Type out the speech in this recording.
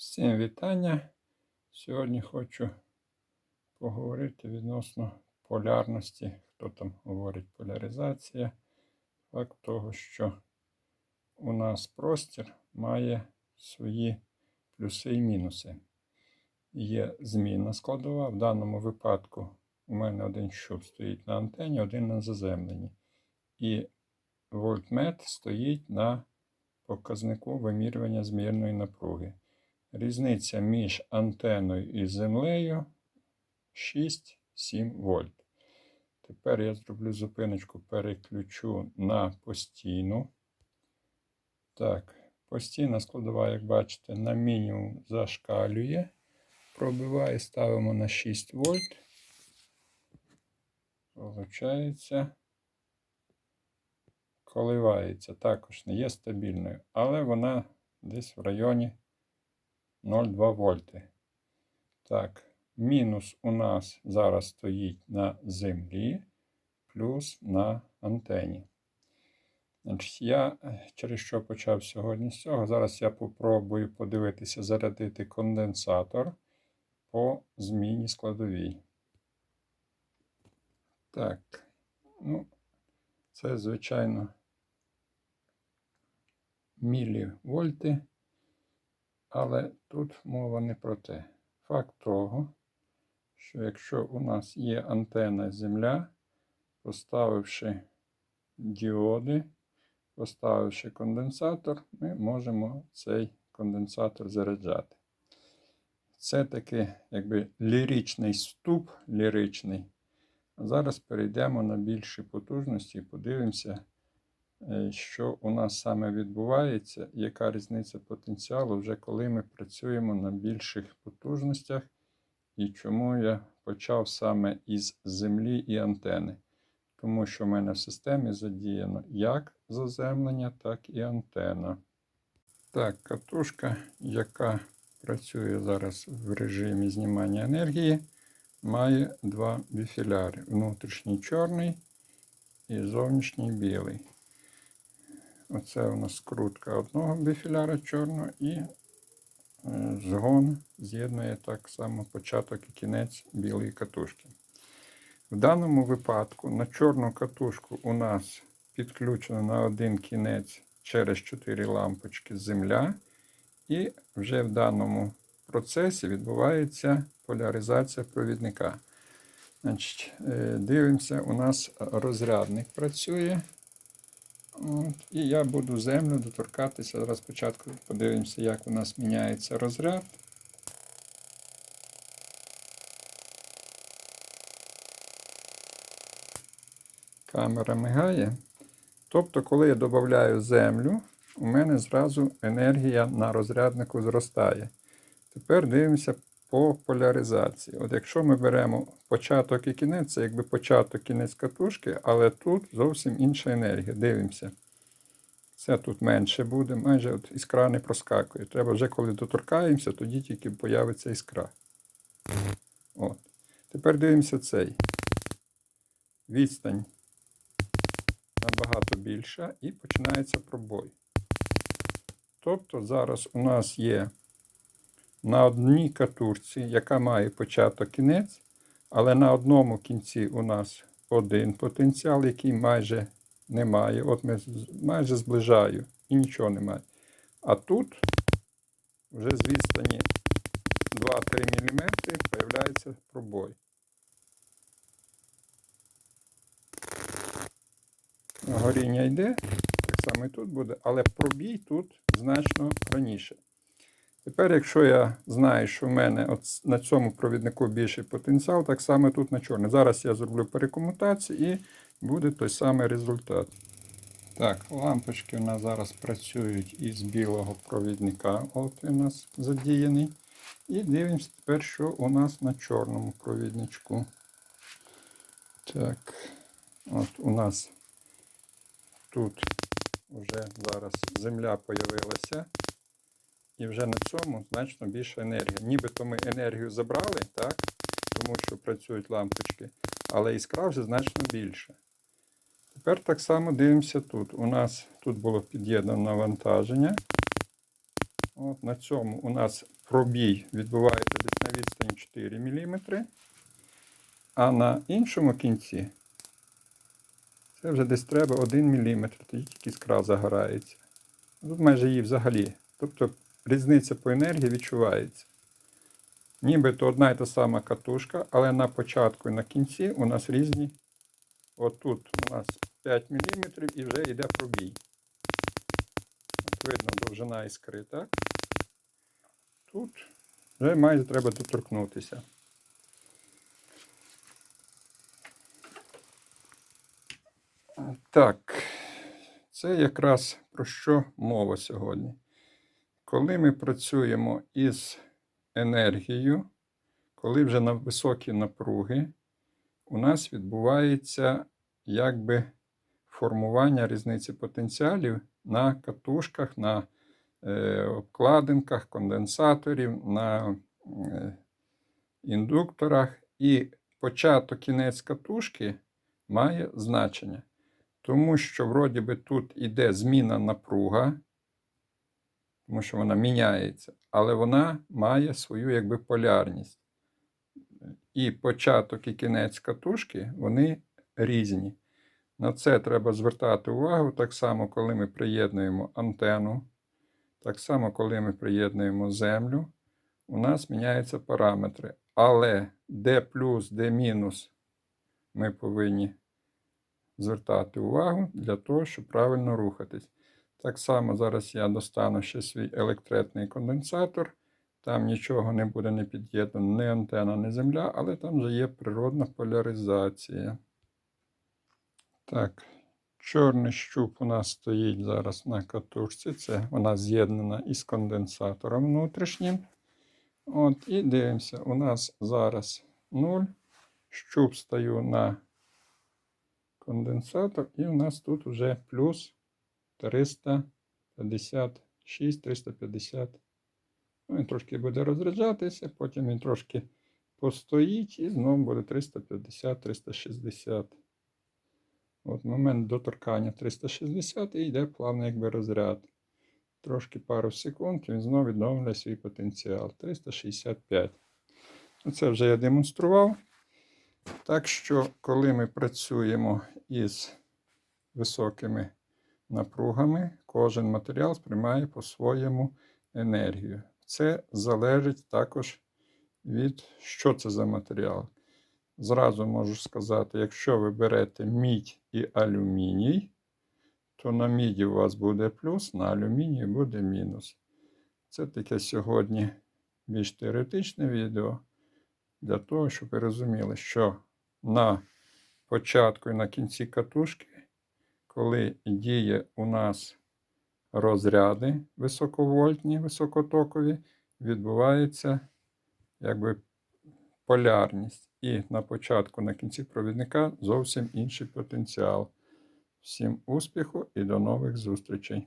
Всім вітання. Сьогодні хочу поговорити відносно полярності. Хто там говорить поляризація. Факт того, що у нас простір має свої плюси і мінуси. Є змінна складова. В даному випадку у мене один щуп стоїть на антені, один на заземленні. І вольтмет стоїть на показнику вимірювання змірної напруги. Різниця між антеною і землею 6-7 вольт. Тепер я зроблю зупиночку, переключу на постійну. Так, постійна складова, як бачите, на мінімум зашкалює. Пробиває, ставимо на 6 вольт. Получається, коливається. Також не є стабільною, але вона десь в районі 0,2 вольти. Так, мінус у нас зараз стоїть на землі, плюс на антені. Значить, Я через що почав сьогодні з цього. Зараз я попробую подивитися, зарядити конденсатор по зміні складовій. Так, ну, це, звичайно, мілівольти. Але тут мова не про те. Факт того, що якщо у нас є антенна Земля, поставивши діоди, поставивши конденсатор, ми можемо цей конденсатор заряджати. Це таки якби ліричний вступ, ліричний. А зараз перейдемо на більші потужності і подивимося, що у нас саме відбувається, яка різниця потенціалу, вже коли ми працюємо на більших потужностях, і чому я почав саме із землі і антени. Тому що в мене в системі задіяно як заземлення, так і антена. Так, катушка, яка працює зараз в режимі знімання енергії, має два біфіляри: внутрішній чорний і зовнішній білий. Оце у нас скрутка одного біфіляра чорного і е, згон з'єднує так само початок і кінець білої катушки. В даному випадку на чорну катушку у нас підключено на один кінець через 4 лампочки земля, і вже в даному процесі відбувається поляризація провідника. Значить, е, Дивимося, у нас розрядник працює. От, І я буду землю доторкатися. Зараз спочатку подивимося, як у нас міняється розряд. Камера мигає. Тобто, коли я додаю землю, у мене зразу енергія на розряднику зростає. Тепер дивимося по поляризації. От якщо ми беремо початок і кінець, це якби початок кінець катушки, але тут зовсім інша енергія. Дивимося. Це тут менше буде, майже от іскра не проскакує. Треба вже коли доторкаємося, тоді тільки появиться іскра. От. Тепер дивимося цей. Відстань набагато більша і починається пробой. Тобто зараз у нас є на одній катурці, яка має початок кінець, але на одному кінці у нас один потенціал, який майже немає. От ми майже зближаю і нічого немає. А тут вже з відстані 2-3 мм з'являється пробой. Горіння йде, так само і тут буде, але пробій тут значно раніше. Тепер, якщо я знаю, що в мене от на цьому провіднику більший потенціал, так само тут на чорний. Зараз я зроблю перекомутацію і буде той самий результат. Так, лампочки у нас зараз працюють із білого провідника. От він у нас задіяний. І дивимося тепер, що у нас на чорному провідничку. Так, от у нас тут вже зараз земля появилася. І вже на цьому значно більша енергія. Нібито ми енергію забрали, так? тому що працюють лампочки, але іскра вже значно більше. Тепер так само дивимося тут. У нас тут було під'єднано навантаження. От на цьому у нас пробій відбувається десь на відстані 4 мм. А на іншому кінці це вже десь треба 1 мм, тоді тільки іскра загорається. Тут майже її взагалі. Тобто різниця по енергії відчувається. Нібито одна і та сама катушка, але на початку і на кінці у нас різні. Отут у нас 5 мм і вже йде пробій. От видно довжина іскри, так? Тут вже майже треба доторкнутися. Так, це якраз про що мова сьогодні. Коли ми працюємо із енергією, коли вже на високі напруги, у нас відбувається якби формування різниці потенціалів на катушках, на е, обкладинках, конденсаторів, на е, індукторах. І початок кінець катушки має значення. Тому що, вроді би, тут іде зміна напруга, тому що вона міняється, але вона має свою якби полярність. І початок і кінець катушки вони різні. На це треба звертати увагу так само, коли ми приєднуємо антенну, так само, коли ми приєднуємо землю, у нас міняються параметри. Але де плюс, де мінус, ми повинні звертати увагу для того, щоб правильно рухатись. Так само зараз я достану ще свій електретний конденсатор. Там нічого не буде не під'єднано, ні антена, ні земля, але там вже є природна поляризація. Так, чорний щуп у нас стоїть зараз на катушці. Це вона з'єднана із конденсатором внутрішнім. От, І дивимося, у нас зараз 0. Щуп стою на конденсатор, і у нас тут вже плюс 356, 350. Ну, Він трошки буде розряджатися, потім він трошки постоїть і знову буде 350-360. От момент доторкання 360 і йде плавно якби розряд. Трошки пару секунд, він знову відновлює свій потенціал. 365. Це вже я демонстрував. Так що, коли ми працюємо із високими напругами, кожен матеріал сприймає по-своєму енергію. Це залежить також від що це за матеріал. Зразу можу сказати, якщо ви берете мідь і алюміній, то на міді у вас буде плюс, на алюмінії буде мінус. Це таке сьогодні більш теоретичне відео для того, щоб ви розуміли, що на початку і на кінці катушки, коли діє у нас розряди високовольтні, високотокові, відбувається якби полярність. І на початку, на кінці провідника зовсім інший потенціал. Всім успіху і до нових зустрічей!